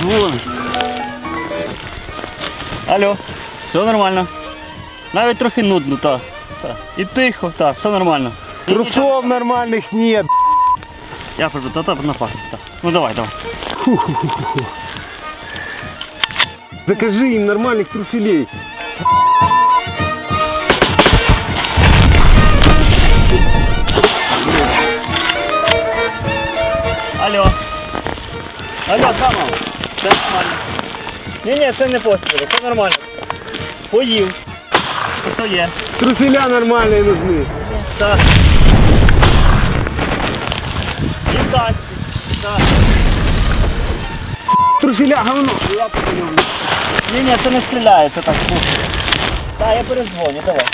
Дзвони. Алло, все нормально. Навіть трохи нудно, так. Та. І тихо, так, все нормально. Трусов нормальних нет. Я прибуду, та, та, на пах. Та. Ну давай, давай. Фу-ху-ху-ху. Закажи им нормальных труселей. Алло. Алло, да, мама. Все нормально. Ні, ні, це не постріли, все нормально. Поїв. Все є. Труселя нормальные нужны. Так. І в касті. Так. Труселя говно. Ні, ні, це не стріляється так. Так, я перезвоню, давай.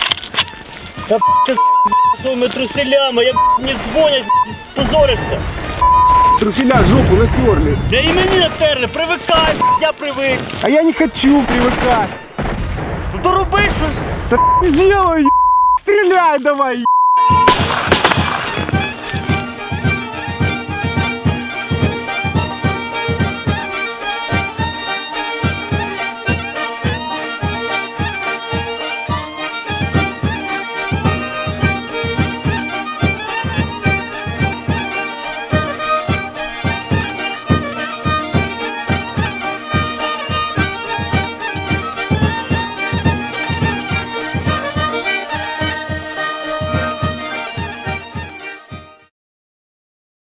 Та ти з своїми труселями, я не дзвонять, позорився. Труселя жопу натерли. Да і мені натерли, привикай, я привик. А я не хочу привыкать. Ну то роби щось. Да сделай, стреляй давай.